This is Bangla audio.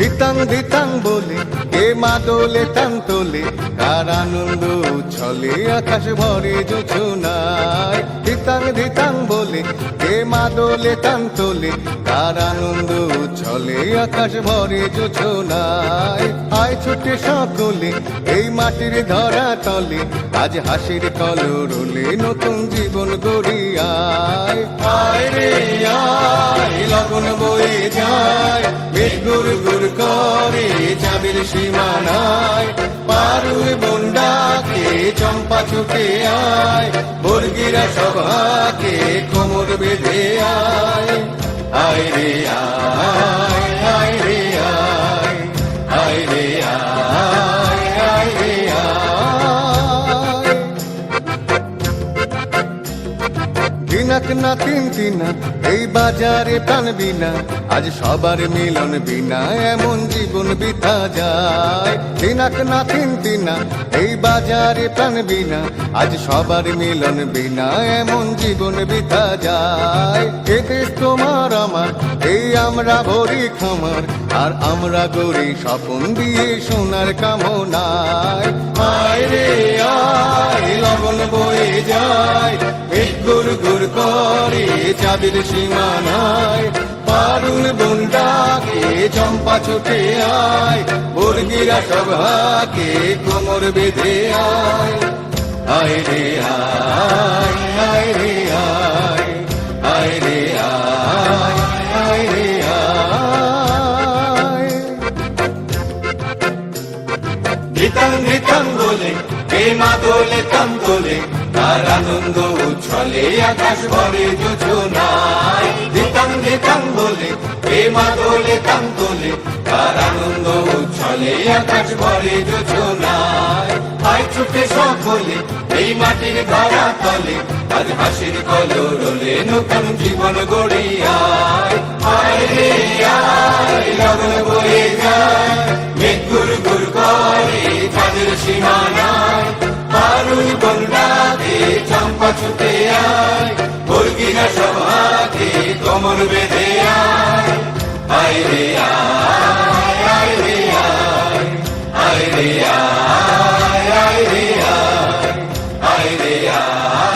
দিতাং দিতাং বলে, কে মা দোলে টান তোলে, কার আনন্দ ছলে আকাশ ভরে জোছনায়। দিতাং দিতাং বলে, কে মা দোলে টান তোলে, কার আনন্দ ছলে আকাশ ভরে জোছনায়। আয় ছুটে সকলে, এই মাটির ধরা তলে, আজ হাসির কলরলে নতুন জীবন গড়িয়ায়। আয় রে, আয়, লগন বয়ে যায় গুর চাবির সীমানায় পারুই বন্ডাকে চম্পা চুকে আয়, বর্গিরা সভাকে কোমর বেঁধে আয়। আয় রে, আয় দিনাক না তিন তিনা এই বাজারে প্রাণ বিনা আজ সবার মিলন বিনা, এমন জীবন বিতা যায়। দিনাক না তিন তিনা এই বাজারে প্রাণ বিনা আজ সবার মিলন বিনা, এমন জীবন বিতা যায়। এ দেশ তোমার আমার, এই আমরা ভরি খামার। আর আমরা গড়ি স্বপন দিয়ে সোনার কামনায়। আয় রে, আয় লগন বয়ে যায়। চাঁদের সীমানায়, পারুল বন্ডাকে চম্পা ছুটে আয়, বর্গিরা সভাকে কোমর বেঁধে আয়। আয় রে আয় আয় রে আয় আয় রে আয় আয় রে বলে কে মা দোলে তাম তোলে তার আনন্দ উচ্ছলে আকাশ ভরে যোজনায়। ধিতাং ধিতাং বলে কে মা দোলে তাম তোলে। তার আনন্দ উচ্ছলে আকাশ ভরে যোজনায়। আয় ছুটে সকলে, এই মাটির ধরা তলে। আজ হাসির কলরলে নতুন জীবন গড়িয়ায় আয়। রে, আয়, লগন বয়ে যায়। মেঘ গুর গুর করে সীমানায় ছুটে আয় মুরগি না সভাকে কোমর বেঁধে আয়। আয় রে আয় আয় রে আয় আয় রে আয় আয় রে আয় আয় রে আয়।